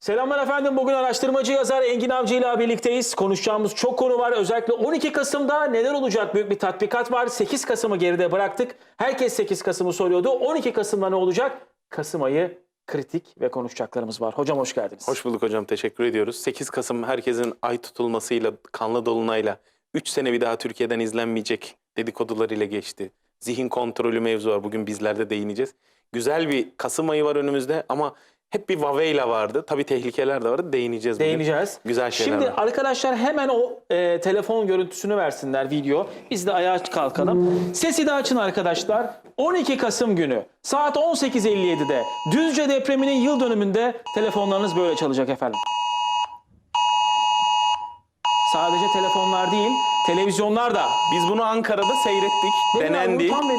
Selamlar efendim. Bugün araştırmacı yazar Engin Avcı ile birlikteyiz. Konuşacağımız çok konu var. Özellikle 12 Kasım'da neler olacak büyük bir tatbikat var. 8 Kasım'ı geride bıraktık. Herkes 8 Kasım'ı soruyordu. 12 Kasım'da ne olacak? Kasım ayı kritik ve konuşacaklarımız var. Hocam hoş geldiniz. Hoş bulduk hocam teşekkür ediyoruz. 8 Kasım herkesin ay tutulmasıyla, kanlı dolunayla 3 sene bir daha Türkiye'den izlenmeyecek dedikodularıyla geçti. Zihin kontrolü mevzu var bugün bizlerde değineceğiz. Güzel bir Kasım ayı var önümüzde ama hep bir Vaveyla vardı. Tabii tehlikeler de vardı değineceğiz bugün. Değineceğiz. Güzel şeyler Şimdi var. arkadaşlar hemen o e, telefon görüntüsünü versinler video. Biz de ayağa kalkalım. Sesi de açın arkadaşlar. 12 Kasım günü saat 18.57'de Düzce depreminin yıl dönümünde telefonlarınız böyle çalacak efendim. Sadece telefonlar değil, televizyonlar da. Biz bunu Ankara'da seyrettik. Benim denendi. abi.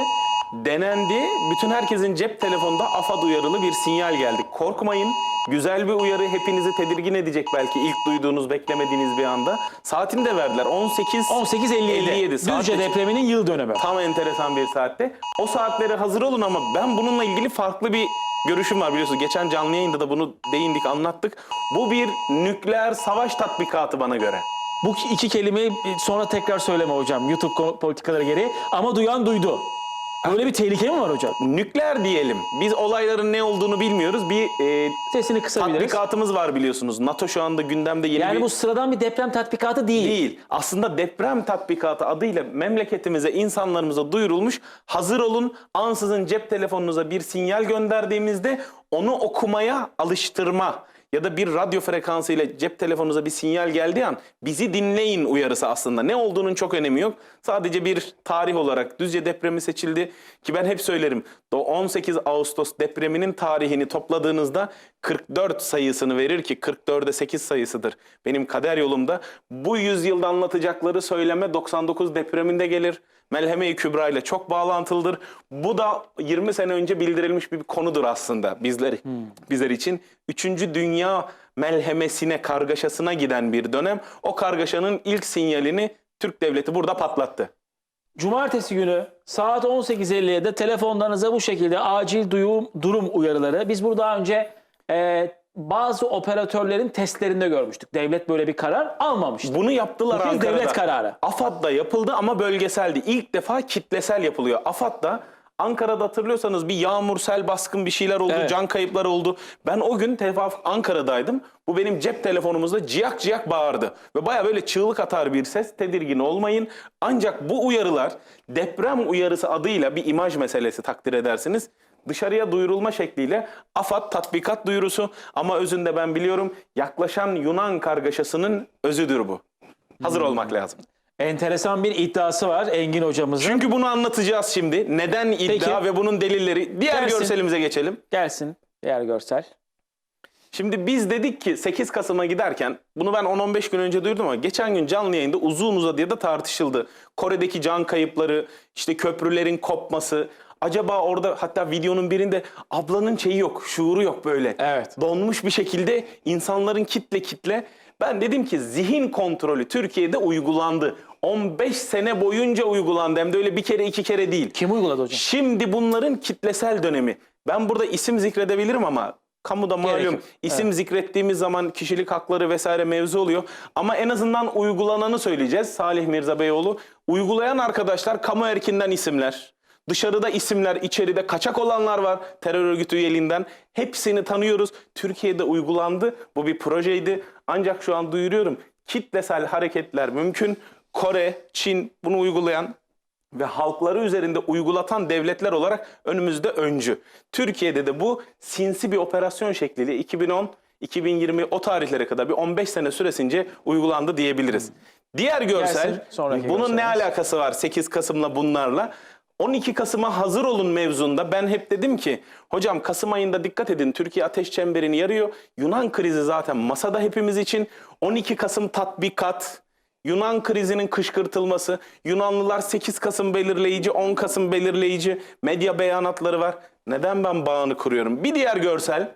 Denendi. Bütün herkesin cep telefonunda AFAD uyarılı bir sinyal geldi. Korkmayın. Güzel bir uyarı hepinizi tedirgin edecek belki ilk duyduğunuz, beklemediğiniz bir anda. Saatini de verdiler. 18 18.57 57 saat Düzce için. depreminin yıl dönümü. Tam enteresan bir saatte. O saatlere hazır olun ama ben bununla ilgili farklı bir görüşüm var biliyorsunuz. Geçen canlı yayında da bunu değindik, anlattık. Bu bir nükleer savaş tatbikatı bana göre. Bu iki kelimeyi sonra tekrar söyleme hocam. YouTube politikaları gereği. Ama duyan duydu. Böyle bir tehlike mi var hocam? Nükleer diyelim. Biz olayların ne olduğunu bilmiyoruz. Bir e, Sesini kısabiliriz. tatbikatımız var biliyorsunuz. NATO şu anda gündemde yeni Yani bir... bu sıradan bir deprem tatbikatı değil. değil. Aslında deprem tatbikatı adıyla memleketimize, insanlarımıza duyurulmuş. Hazır olun ansızın cep telefonunuza bir sinyal gönderdiğimizde onu okumaya alıştırma ya da bir radyo frekansı ile cep telefonunuza bir sinyal geldiği an bizi dinleyin uyarısı aslında. Ne olduğunun çok önemi yok. Sadece bir tarih olarak Düzce depremi seçildi ki ben hep söylerim. O 18 Ağustos depreminin tarihini topladığınızda 44 sayısını verir ki 44'e 8 sayısıdır. Benim kader yolumda bu yüzyılda anlatacakları söyleme 99 depreminde gelir. Melheme-i Kübra ile çok bağlantılıdır. Bu da 20 sene önce bildirilmiş bir konudur aslında bizler, bizler için. Üçüncü Dünya melhemesine, kargaşasına giden bir dönem. O kargaşanın ilk sinyalini Türk Devleti burada patlattı. Cumartesi günü saat 18.50'de telefonlarınıza bu şekilde acil duyum, durum uyarıları. Biz burada daha önce e, bazı operatörlerin testlerinde görmüştük. Devlet böyle bir karar almamıştı. Bunu yaptılar Bu kez Ankara'da. devlet kararı. AFAD'da yapıldı ama bölgeseldi. İlk defa kitlesel yapılıyor. AFAD'da Ankara'da hatırlıyorsanız bir yağmur, sel, baskın bir şeyler oldu, Evet. can kayıpları oldu. Ben o gün tevaf Ankara'daydım. Bu benim cep telefonumuzda ciyak ciyak bağırdı. Ve baya böyle çığlık atar bir ses. Tedirgin olmayın. Ancak bu uyarılar deprem uyarısı adıyla bir imaj meselesi takdir edersiniz. Dışarıya duyurulma şekliyle AFAD tatbikat duyurusu ama özünde ben biliyorum yaklaşan Yunan kargaşasının özüdür bu. Hazır olmak lazım. Enteresan bir iddiası var Engin hocamızın. Çünkü bunu anlatacağız şimdi. Neden iddia Peki. ve bunun delilleri. Diğer Gelsin. görselimize geçelim. Gelsin diğer görsel. Şimdi biz dedik ki 8 Kasım'a giderken bunu ben 10-15 gün önce duyurdum ama geçen gün canlı yayında uzun uzadıya da tartışıldı. Kore'deki can kayıpları, işte köprülerin kopması. Acaba orada hatta videonun birinde ablanın şeyi yok, şuuru yok böyle. Evet. Donmuş bir şekilde insanların kitle kitle. Ben dedim ki zihin kontrolü Türkiye'de uygulandı. 15 sene boyunca uygulandı hem de öyle bir kere iki kere değil. Kim uyguladı hocam? Şimdi bunların kitlesel dönemi. Ben burada isim zikredebilirim ama kamuda malum Gerek yok. isim zikrettiğimiz zaman kişilik hakları vesaire mevzu oluyor. Ama en azından uygulananı söyleyeceğiz. Salih Mirza Beyoğlu. Uygulayan arkadaşlar kamu erkinden isimler. Dışarıda isimler, içeride kaçak olanlar var terör örgütü üyeliğinden. Hepsini tanıyoruz. Türkiye'de uygulandı. Bu bir projeydi. Ancak şu an duyuruyorum. Kitlesel hareketler mümkün. Kore, Çin bunu uygulayan ve halkları üzerinde uygulatan devletler olarak önümüzde öncü. Türkiye'de de bu sinsi bir operasyon şekliyle 2010 2020 o tarihlere kadar bir 15 sene süresince uygulandı diyebiliriz. Diğer görsel Gelsin, bunun ne alakası var 8 Kasım'la bunlarla? 12 Kasım'a hazır olun mevzunda ben hep dedim ki hocam Kasım ayında dikkat edin Türkiye ateş çemberini yarıyor. Yunan krizi zaten masada hepimiz için 12 Kasım tatbikat Yunan krizinin kışkırtılması, Yunanlılar 8 Kasım belirleyici, 10 Kasım belirleyici medya beyanatları var. Neden ben bağını kuruyorum? Bir diğer görsel.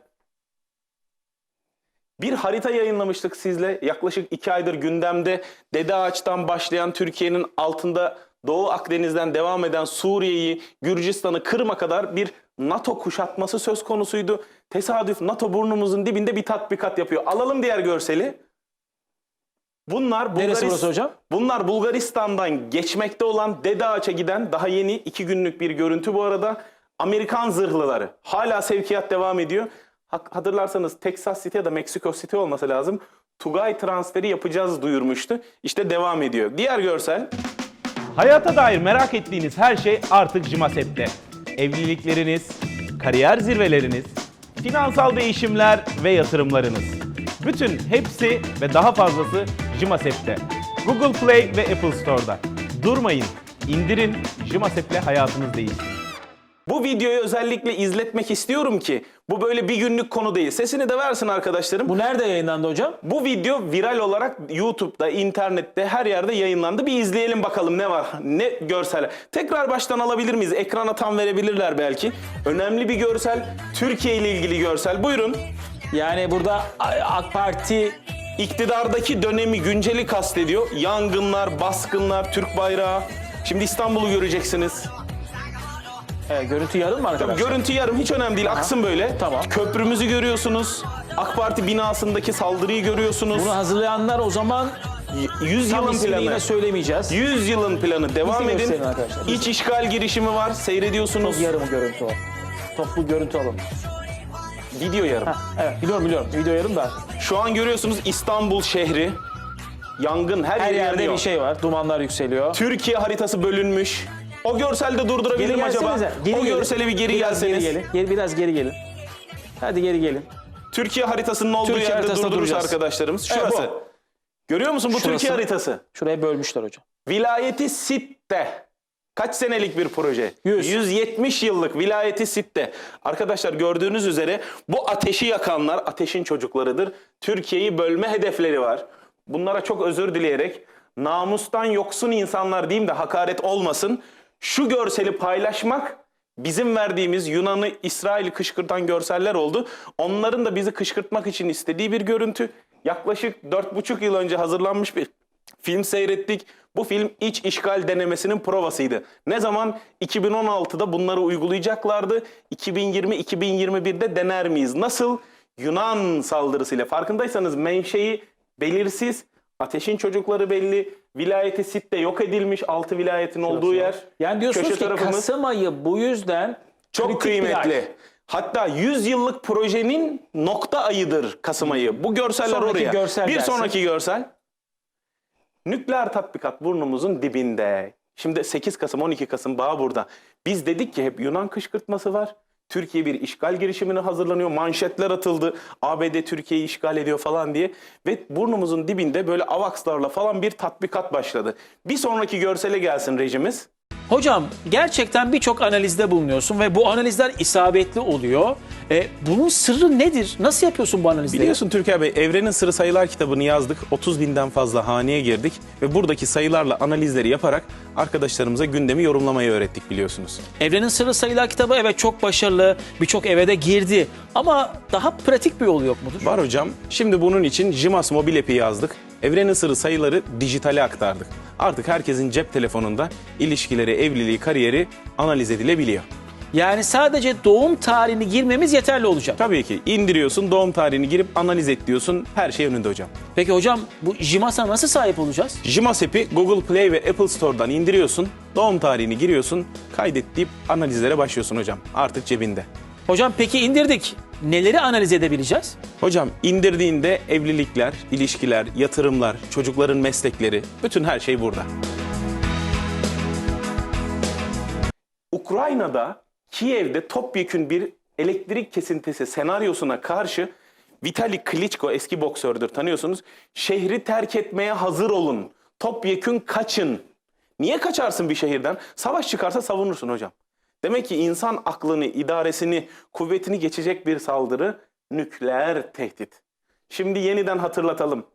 Bir harita yayınlamıştık sizle. Yaklaşık iki aydır gündemde Dede Ağaç'tan başlayan Türkiye'nin altında Doğu Akdeniz'den devam eden Suriye'yi, Gürcistan'ı, Kırım'a kadar bir NATO kuşatması söz konusuydu. Tesadüf NATO burnumuzun dibinde bir tatbikat yapıyor. Alalım diğer görseli. Bunlar Neresi burası hocam? Bunlar Bulgaristan'dan geçmekte olan Dede Ağaç'a giden daha yeni iki günlük bir görüntü bu arada. Amerikan zırhlıları. Hala sevkiyat devam ediyor. Ha- Hatırlarsanız Texas City ya da Mexico City olması lazım. Tugay transferi yapacağız duyurmuştu. İşte devam ediyor. Diğer görsel. Hayata dair merak ettiğiniz her şey artık Jimasep'te. Evlilikleriniz, kariyer zirveleriniz, finansal değişimler ve yatırımlarınız. Bütün hepsi ve daha fazlası Jimasep'te. Google Play ve Apple Store'da. Durmayın, indirin, Jimasep'le hayatınız değişsin. Bu videoyu özellikle izletmek istiyorum ki bu böyle bir günlük konu değil. Sesini de versin arkadaşlarım. Bu nerede yayınlandı hocam? Bu video viral olarak YouTube'da, internette her yerde yayınlandı. Bir izleyelim bakalım ne var, ne görseller. Tekrar baştan alabilir miyiz? Ekrana tam verebilirler belki. Önemli bir görsel, Türkiye ile ilgili görsel. Buyurun. Yani burada AK Parti İktidardaki dönemi günceli kastediyor. Yangınlar, baskınlar, Türk bayrağı. Şimdi İstanbul'u göreceksiniz. Evet, görüntü yarın mı arkadaşlar? Görüntü yarım hiç önemli değil. Aksın böyle. Tamam. Köprümüzü görüyorsunuz. AK Parti binasındaki saldırıyı görüyorsunuz. Bunu hazırlayanlar o zaman 100 tam yılın planı. yine söylemeyeceğiz. 100 yılın planı devam Bizi edin. arkadaşlar. İç işgal girişimi var. Seyrediyorsunuz. Yarım görüntü o. Toplu görüntü alın. Video yarım. Evet biliyorum biliyorum. Video yarım da. Şu an görüyorsunuz İstanbul şehri. Yangın her, Her yerde yanıyor. bir şey var. Dumanlar yükseliyor. Türkiye haritası bölünmüş. O görselde durdurabilir Geri mi acaba? Geri o görsele bir geri biraz gelseniz. Geri gelin. Geri, biraz geri gelin. Hadi geri gelin. Türkiye haritasının olduğu Türkiye yerde durdurmuş duracağız. arkadaşlarımız. Evet, Şurası. bu. Görüyor musun bu Şurası. Türkiye haritası? Şuraya bölmüşler hocam. Vilayeti Sitte. Kaç senelik bir proje? Yüz. 170 yıllık vilayeti Sitte. Arkadaşlar gördüğünüz üzere bu ateşi yakanlar ateşin çocuklarıdır. Türkiye'yi bölme hedefleri var. Bunlara çok özür dileyerek namustan yoksun insanlar diyeyim de hakaret olmasın. Şu görseli paylaşmak bizim verdiğimiz Yunan'ı İsrail'i kışkırtan görseller oldu. Onların da bizi kışkırtmak için istediği bir görüntü. Yaklaşık 4,5 yıl önce hazırlanmış bir film seyrettik. Bu film iç işgal denemesinin provasıydı. Ne zaman? 2016'da bunları uygulayacaklardı. 2020-2021'de dener miyiz? Nasıl? Yunan saldırısıyla. Farkındaysanız menşei belirsiz. Ateşin çocukları belli. Vilayeti Sitte yok edilmiş. Altı vilayetin olduğu yer. Yani diyorsunuz Köşe ki tarafımız Kasım ayı bu yüzden çok kıymetli. Hatta 100 yıllık projenin nokta ayıdır Kasım ayı. Bu görseller Sonraki oraya. görsel bir gelsin. sonraki görsel. Nükleer tatbikat burnumuzun dibinde. Şimdi 8 Kasım 12 Kasım bağ burada. Biz dedik ki hep Yunan kışkırtması var. Türkiye bir işgal girişimine hazırlanıyor. Manşetler atıldı. ABD Türkiye'yi işgal ediyor falan diye. Ve burnumuzun dibinde böyle avakslarla falan bir tatbikat başladı. Bir sonraki görsele gelsin rejimiz. Hocam gerçekten birçok analizde bulunuyorsun ve bu analizler isabetli oluyor. E, bunun sırrı nedir? Nasıl yapıyorsun bu analizleri? Biliyorsun Türker Bey, Evrenin Sırrı Sayılar kitabını yazdık. 30 binden fazla haneye girdik ve buradaki sayılarla analizleri yaparak arkadaşlarımıza gündemi yorumlamayı öğrettik biliyorsunuz. Evrenin Sırrı Sayılar kitabı evet çok başarılı, birçok eve de girdi. Ama daha pratik bir yolu yok mudur? Var hocam. Şimdi bunun için JIMAS mobil app'i yazdık. Evrenin Sırrı sayıları dijitale aktardık. Artık herkesin cep telefonunda ilişkileri, evliliği, kariyeri analiz edilebiliyor. Yani sadece doğum tarihini girmemiz yeterli olacak. Tabii ki indiriyorsun, doğum tarihini girip analiz et diyorsun. Her şey önünde hocam. Peki hocam bu JIMAS'a nasıl sahip olacağız? JIMAS app'i Google Play ve Apple Store'dan indiriyorsun. Doğum tarihini giriyorsun. Kaydet deyip analizlere başlıyorsun hocam. Artık cebinde. Hocam peki indirdik. Neleri analiz edebileceğiz? Hocam indirdiğinde evlilikler, ilişkiler, yatırımlar, çocukların meslekleri, bütün her şey burada. Ukrayna'da, Kiev'de topyekün bir elektrik kesintisi senaryosuna karşı Vitali Klitschko eski boksördür tanıyorsunuz. Şehri terk etmeye hazır olun. Topyekün kaçın. Niye kaçarsın bir şehirden? Savaş çıkarsa savunursun hocam. Demek ki insan aklını, idaresini, kuvvetini geçecek bir saldırı nükleer tehdit. Şimdi yeniden hatırlatalım.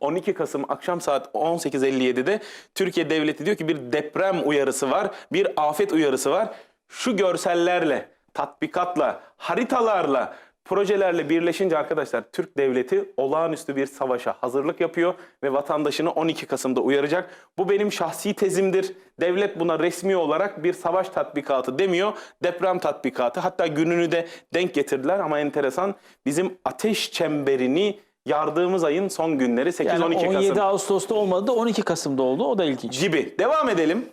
12 Kasım akşam saat 18.57'de Türkiye Devleti diyor ki bir deprem uyarısı var, bir afet uyarısı var. Şu görsellerle, tatbikatla, haritalarla projelerle birleşince arkadaşlar Türk devleti olağanüstü bir savaşa hazırlık yapıyor ve vatandaşını 12 Kasım'da uyaracak. Bu benim şahsi tezimdir. Devlet buna resmi olarak bir savaş tatbikatı demiyor, deprem tatbikatı. Hatta gününü de denk getirdiler ama enteresan bizim ateş çemberini yardığımız ayın son günleri 8-12 Yani Kasım. 17 Ağustos'ta olmadı da 12 Kasım'da oldu. O da ilginç. gibi. Devam edelim.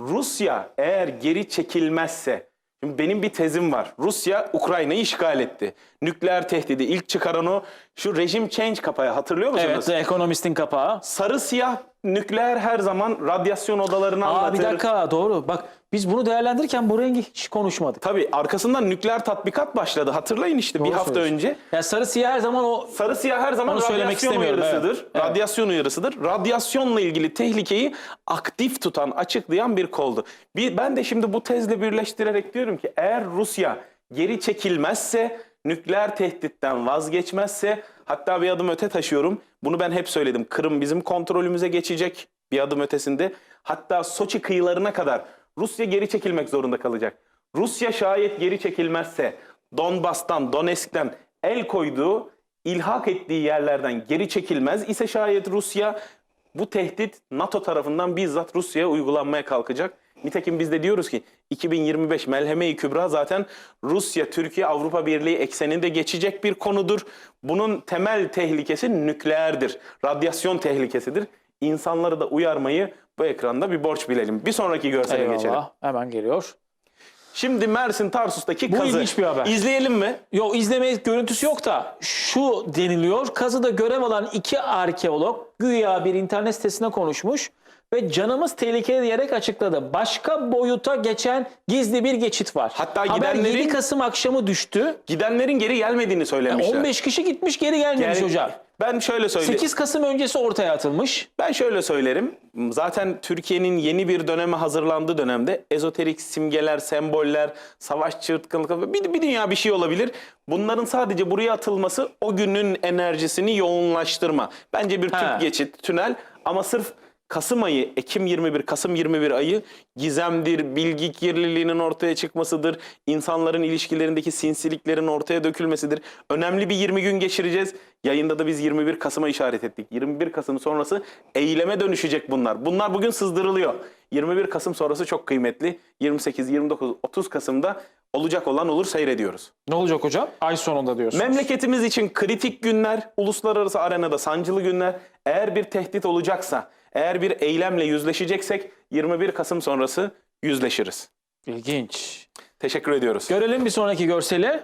Rusya eğer geri çekilmezse, şimdi benim bir tezim var. Rusya Ukrayna'yı işgal etti. Nükleer tehdidi ilk çıkaran o. Şu rejim change kapağı hatırlıyor musunuz? Evet, ekonomistin kapağı. Sarı siyah nükleer her zaman radyasyon odalarını Aa anlatır. bir dakika doğru. Bak biz bunu değerlendirirken bu rengi hiç konuşmadık. Tabii arkasından nükleer tatbikat başladı. Hatırlayın işte bir Doğru hafta söylüyorsun. önce. Ya sarı siyah her zaman o Sarı siyah her zaman radyasyon uyarısıdır. evet. Evet. Radyasyon uyarısıdır. Radyasyonla ilgili tehlikeyi aktif tutan, açıklayan bir koldu. Bir, ben de şimdi bu tezle birleştirerek diyorum ki eğer Rusya geri çekilmezse, nükleer tehditten vazgeçmezse, hatta bir adım öte taşıyorum. Bunu ben hep söyledim. Kırım bizim kontrolümüze geçecek bir adım ötesinde. Hatta Soçi kıyılarına kadar Rusya geri çekilmek zorunda kalacak. Rusya şayet geri çekilmezse Donbas'tan, Donetsk'ten el koyduğu, ilhak ettiği yerlerden geri çekilmez ise şayet Rusya bu tehdit NATO tarafından bizzat Rusya'ya uygulanmaya kalkacak. Nitekim biz de diyoruz ki 2025 Melheme-i Kübra zaten Rusya, Türkiye, Avrupa Birliği ekseninde geçecek bir konudur. Bunun temel tehlikesi nükleerdir. Radyasyon tehlikesidir. İnsanları da uyarmayı bu ekranda bir borç bilelim. Bir sonraki görsele geçelim. Eyvallah. Hemen geliyor. Şimdi Mersin Tarsus'taki Bu kazı. ilginç bir haber. İzleyelim mi? Yok izleme görüntüsü yok da şu deniliyor. Kazıda görev alan iki arkeolog güya bir internet sitesine konuşmuş ve canımız tehlikeli diyerek açıkladı. Başka boyuta geçen gizli bir geçit var. Hatta Haber gidenlerin- 7 Kasım akşamı düştü. Gidenlerin geri gelmediğini söylemişler. 15 kişi gitmiş geri gelmemiş Yani hocam. Ben şöyle söyleyeyim. 8 Kasım öncesi ortaya atılmış. Ben şöyle söylerim. Zaten Türkiye'nin yeni bir döneme hazırlandığı dönemde ezoterik simgeler, semboller, savaş çığırtkanlıkları bir, bir dünya bir şey olabilir. Bunların sadece buraya atılması o günün enerjisini yoğunlaştırma. Bence bir tüp geçit, tünel ama sırf Kasım ayı, Ekim 21, Kasım 21 ayı gizemdir, bilgi kirliliğinin ortaya çıkmasıdır, insanların ilişkilerindeki sinsiliklerin ortaya dökülmesidir. Önemli bir 20 gün geçireceğiz. Yayında da biz 21 Kasım'a işaret ettik. 21 Kasım sonrası eyleme dönüşecek bunlar. Bunlar bugün sızdırılıyor. 21 Kasım sonrası çok kıymetli. 28, 29, 30 Kasım'da olacak olan olur seyrediyoruz. Ne olacak hocam? Ay sonunda diyorsunuz. Memleketimiz için kritik günler, uluslararası arenada sancılı günler. Eğer bir tehdit olacaksa, eğer bir eylemle yüzleşeceksek 21 Kasım sonrası yüzleşiriz. İlginç. Teşekkür ediyoruz. Görelim bir sonraki görseli.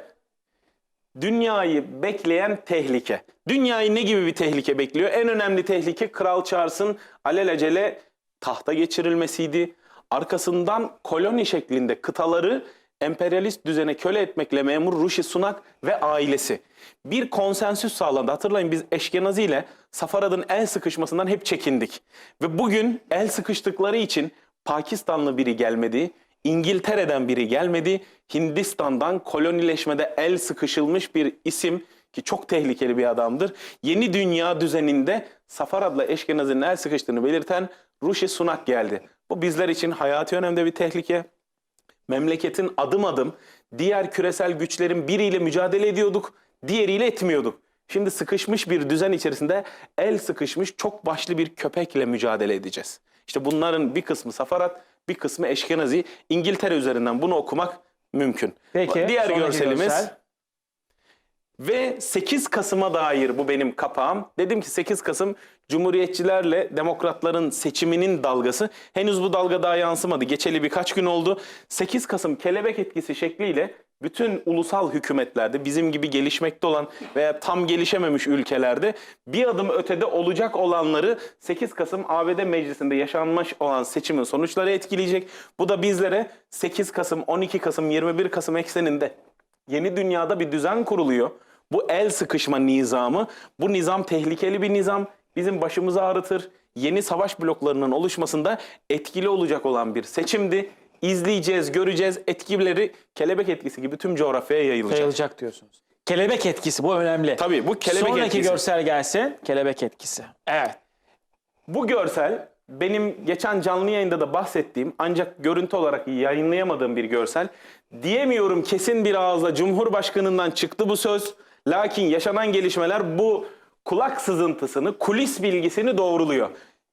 Dünyayı bekleyen tehlike. Dünyayı ne gibi bir tehlike bekliyor? En önemli tehlike Kral Charles'ın alelacele tahta geçirilmesiydi. Arkasından koloni şeklinde kıtaları emperyalist düzene köle etmekle memur Rishi Sunak ve ailesi. Bir konsensüs sağlandı. Hatırlayın biz Eşkenazi ile Safarad'ın el sıkışmasından hep çekindik. Ve bugün el sıkıştıkları için Pakistanlı biri gelmedi, İngiltere'den biri gelmedi. Hindistan'dan kolonileşmede el sıkışılmış bir isim ki çok tehlikeli bir adamdır. Yeni dünya düzeninde Safarad'la Eşkenazi'nin el sıkıştığını belirten Rishi Sunak geldi. Bu bizler için hayati önemde bir tehlike. Memleketin adım adım diğer küresel güçlerin biriyle mücadele ediyorduk, diğeriyle etmiyorduk. Şimdi sıkışmış bir düzen içerisinde el sıkışmış çok başlı bir köpekle mücadele edeceğiz. İşte bunların bir kısmı Safarat, bir kısmı Eşkenazi. İngiltere üzerinden bunu okumak mümkün. Peki. Diğer görselimiz görsel. Ve 8 Kasım'a dair bu benim kapağım. Dedim ki 8 Kasım Cumhuriyetçilerle Demokratların seçiminin dalgası. Henüz bu dalga daha yansımadı. Geçeli birkaç gün oldu. 8 Kasım kelebek etkisi şekliyle bütün ulusal hükümetlerde bizim gibi gelişmekte olan veya tam gelişememiş ülkelerde bir adım ötede olacak olanları 8 Kasım ABD Meclisi'nde yaşanmış olan seçimin sonuçları etkileyecek. Bu da bizlere 8 Kasım, 12 Kasım, 21 Kasım ekseninde Yeni dünyada bir düzen kuruluyor. Bu el sıkışma nizamı, bu nizam tehlikeli bir nizam. Bizim başımızı ağrıtır. Yeni savaş bloklarının oluşmasında etkili olacak olan bir seçimdi. İzleyeceğiz, göreceğiz. Etkileri kelebek etkisi gibi tüm coğrafyaya yayılacak. Yayılacak diyorsunuz. Kelebek etkisi bu önemli. Tabii bu kelebek Sonraki etkisi. görsel gelsin. Kelebek etkisi. Evet. Bu görsel benim geçen canlı yayında da bahsettiğim ancak görüntü olarak yayınlayamadığım bir görsel. Diyemiyorum kesin bir ağızla Cumhurbaşkanından çıktı bu söz. Lakin yaşanan gelişmeler bu kulak sızıntısını, kulis bilgisini doğruluyor.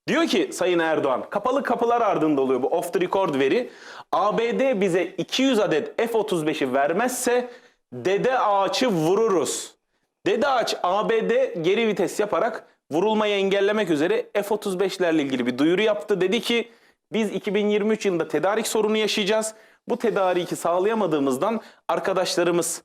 Diyor ki Sayın Erdoğan, kapalı kapılar ardında oluyor bu off the record veri. ABD bize 200 adet F-35'i vermezse dede ağaçı vururuz. Dede Ağaç ABD geri vites yaparak vurulmayı engellemek üzere F-35'lerle ilgili bir duyuru yaptı. Dedi ki biz 2023 yılında tedarik sorunu yaşayacağız. Bu tedariki sağlayamadığımızdan arkadaşlarımız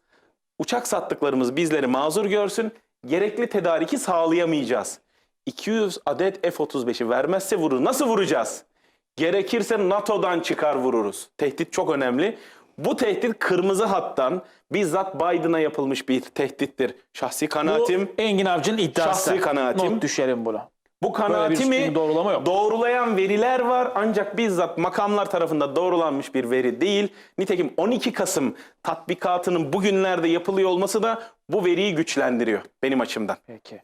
uçak sattıklarımız bizleri mazur görsün. Gerekli tedariki sağlayamayacağız. 200 adet F-35'i vermezse vurur. Nasıl vuracağız? Gerekirse NATO'dan çıkar vururuz. Tehdit çok önemli. Bu tehdit kırmızı hattan bizzat Biden'a yapılmış bir tehdittir. Şahsi kanaatim. Bu Engin Avcı'nın iddiası. Şahsi kanaatim. Not düşerim buna. Bu kanaatimi üstünlüğü doğrulama yok. doğrulayan veriler var ancak bizzat makamlar tarafından doğrulanmış bir veri değil. Nitekim 12 Kasım tatbikatının bugünlerde yapılıyor olması da bu veriyi güçlendiriyor benim açımdan. Peki.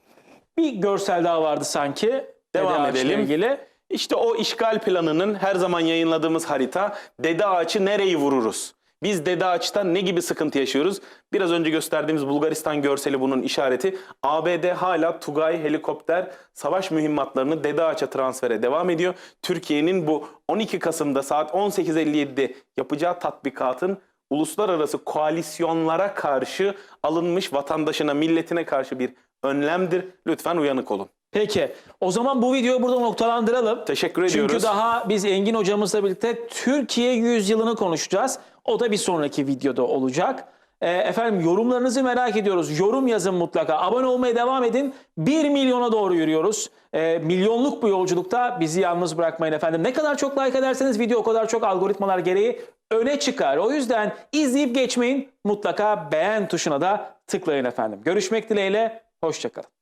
Bir görsel daha vardı sanki. Devam Dede edelim. ilgili. İşte o işgal planının her zaman yayınladığımız harita Dede Ağaç'ı nereyi vururuz? Biz Dede Ağaç'ta ne gibi sıkıntı yaşıyoruz? Biraz önce gösterdiğimiz Bulgaristan görseli bunun işareti. ABD hala Tugay helikopter savaş mühimmatlarını Dede Ağaç'a transfere devam ediyor. Türkiye'nin bu 12 Kasım'da saat 18.57'de yapacağı tatbikatın uluslararası koalisyonlara karşı alınmış vatandaşına, milletine karşı bir önlemdir. Lütfen uyanık olun. Peki. O zaman bu videoyu burada noktalandıralım. Teşekkür ediyoruz. Çünkü daha biz Engin hocamızla birlikte Türkiye yüzyılını konuşacağız. O da bir sonraki videoda olacak. Ee, efendim yorumlarınızı merak ediyoruz. Yorum yazın mutlaka. Abone olmaya devam edin. 1 milyona doğru yürüyoruz. Ee, milyonluk bu yolculukta bizi yalnız bırakmayın efendim. Ne kadar çok like ederseniz video o kadar çok algoritmalar gereği öne çıkar. O yüzden izleyip geçmeyin. Mutlaka beğen tuşuna da tıklayın efendim. Görüşmek dileğiyle. Hoşçakalın.